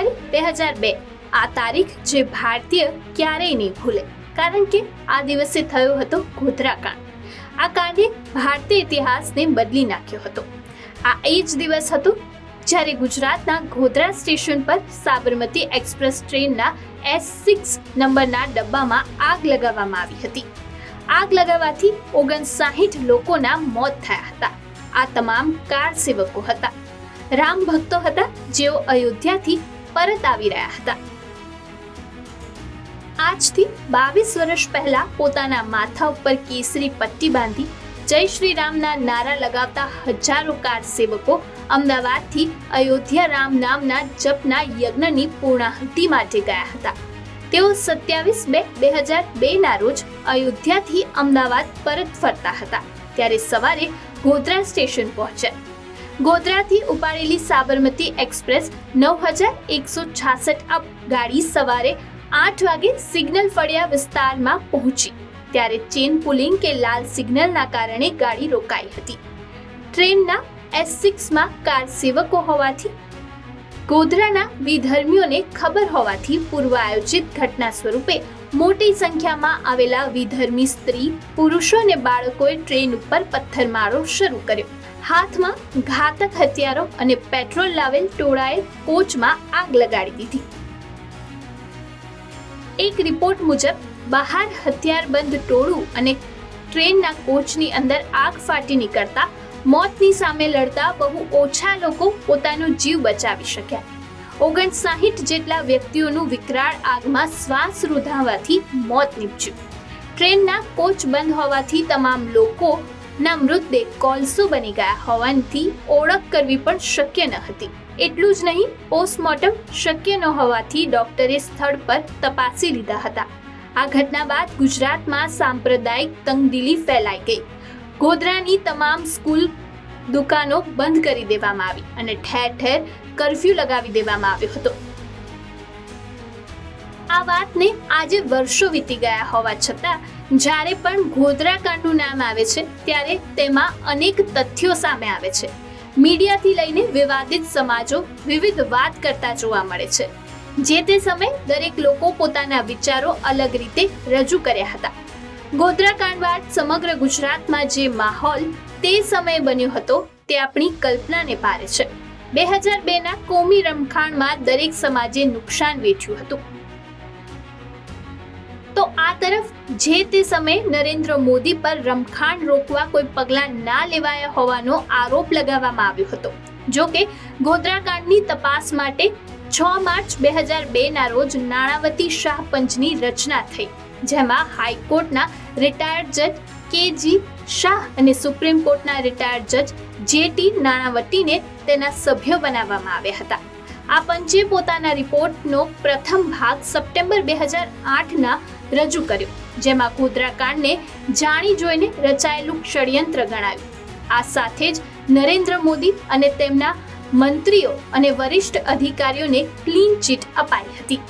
જાન્યુઆરી બે હજાર બે. આ તારીખ જે ભારતીય ક્યારેય નહીં ભૂલે, કારણ કે આ દિવસે થયો હતો ગોધરા કાંડ આ કાંડે ભારતીય ઇતિહાસને બદલી નાખ્યો હતો. આ એ જ દિવસ હતો જ્યારે ગુજરાતના ગોધરા સ્ટેશન પર સાબરમતી એક્સપ્રેસ ટ્રેનના એસ સિક્સ નંબરના ડબ્બામાં આગ લગાવવામાં આવી હતી. આગ લગાવવાથી ઓગણસાહીઠ લોકોના મોત થયા હતા. આ તમામ કાર સેવકો હતા. રામ ભક્તો હતા જેઓ અયોધ્યાથી પરત આવી રહ્યા હતા. આજથી બાવીસ વર્ષ પહેલા પોતાના માથા ઉપર કેસરી પટ્ટી બાંધી જય શ્રી રામના નારા લગાવતા હજારો કાર સેવકો અમદાવાદથી અયોધ્યા રામ નામના જપના યજ્ઞની પૂર્ણાહુતિ માટે ગયા હતા. તેઓ સત્યાવીસ બે બે હજાર બેના રોજ અયોધ્યાથી અમદાવાદ પરત ફરતા હતા. ત્યારે સવારે ગોધરા સ્ટેશન પહોંચ્યા. ગોધરાથી ઉપાડેલી સાબરમતી એક્સપ્રેસ નવ હજાર એકસો છાસઠ અપ ગાડી સવારે આઠ વાગે સિગ્નલ ફળિયા વિસ્તારમાં પહોંચી. ત્યારે ચેન પુલિંગ કે લાલ સિગ્નલના કારણે ગાડી રોકાઈ હતી. ટ્રેનના એસ સિક્સમાં કાર સેવકો હોવાથી ગોધરાના વિધર્મીઓને ખબર હોવાથી પૂર્વ આયોજિત ઘટના સ્વરૂપે મોટી સંખ્યામાં આવેલા વિધર્મી સ્ત્રી, પુરુષો અને બાળકોએ ટ્રેન ઉપર પથ્થરમારો શરૂ કર્યો. હાથમાં ઘાતક હથિયારો અને પેટ્રોલ લાવેલ ટોળાએ કોચમાં આગ લગાડી દીધી. એક રિપોર્ટ મુજબ, બહાર હથિયારબંધ ટોળું અને ટ્રેનના કોચની અંદર આગ ફાટી નીકળતા મોતની સામે લડતા બહુ ઓછા લોકો પોતાનો જીવ બચાવી શક્યા. ઓગણસાહીઠ જેટલા વ્યક્તિઓનું વિકરાળ આગમાં શ્વાસ રૂધાવાથી મોત નીપજ્યું. ટ્રેનના કોચ બંધ હોવાથી તમામ લોકોના મૃતદેહ કોલસો બની ગયા હોવાથી ઓળખ કરવી પણ શક્ય ન હતી. એટલું જ નહીં, પોસ્ટમોર્ટમ શક્ય ન હોવાથી ડોક્ટરે સ્થળ પર તપાસી લીધા હતા. આ ઘટના બાદ ગુજરાતમાં સાંપ્રદાયિક તંગદિલી ફેલાઈ ગઈ. ગોધરાની તમામ સ્કૂલ દુકાનો બંધ કરી દેવામાં આવી અને ઠેર ઠેર કરફ્યુ લગાવી દેવામાં આવ્યો હતો. આ વાતને આજે વર્ષો વીતી ગયા હોવા છતાં, જ્યારે પણ ગોધરા કાંડનું નામ આવે છે, ત્યારે તેમાં અનેક તથ્યો સામે આવે છે. મીડિયાથી લઈને વિવાદિત સમાજો વિવિધ વાત કરતા જોવા મળે છે. જે તે સમયે દરેક લોકો પોતાના વિચારો અલગ રીતે રજૂ કર્યા હતા. ગોધરા કાંડ બાદ સમગ્ર ગુજરાતમાં જે માહોલ તે સમયે બન્યો હતો, તે આપણી કલ્પનાને પારે છે. બે હજાર બેના કોમી રમખાણમાં દરેક સમાજે નુકસાન વેઠ્યું હતું. તો આ તરફ જે તે સમયે નરેન્દ્ર મોદી પર રમખાણ રોકવા કોઈ પગલાં ના લેવાયા હોવાનો આરોપ લગાવવામાં આવ્યો હતો. જો કે ગોધરાકાંડની તપાસ માટે છ માર્ચ બે હજાર બેના રોજ નાણાવતી શાહ પંચની રચના થઈ, જેમાં હાઈકોર્ટના રિટાયર્ડ જજ કે જી શાહ અને સુપ્રીમ કોર્ટના રિટાયર્ડ જજ જે ટી નાણાવટીને તેના સભ્ય બનાવવામાં આવ્યા હતા. આ પંચે પોતાના રિપોર્ટનો પ્રથમ ભાગ સપ્ટેમ્બર બે હજાર આઠના રજૂ કર્યો. જેમાં ગોધરા કાંડને જાણી જોઈને રચાયેલું ષડયંત્ર ગણાવ્યું. આ સાથે જ નરેન્દ્ર મોદી અને તેમના મંત્રીઓ અને વરિષ્ઠ અધિકારીઓને ક્લીન ચીટ અપાઈ હતી.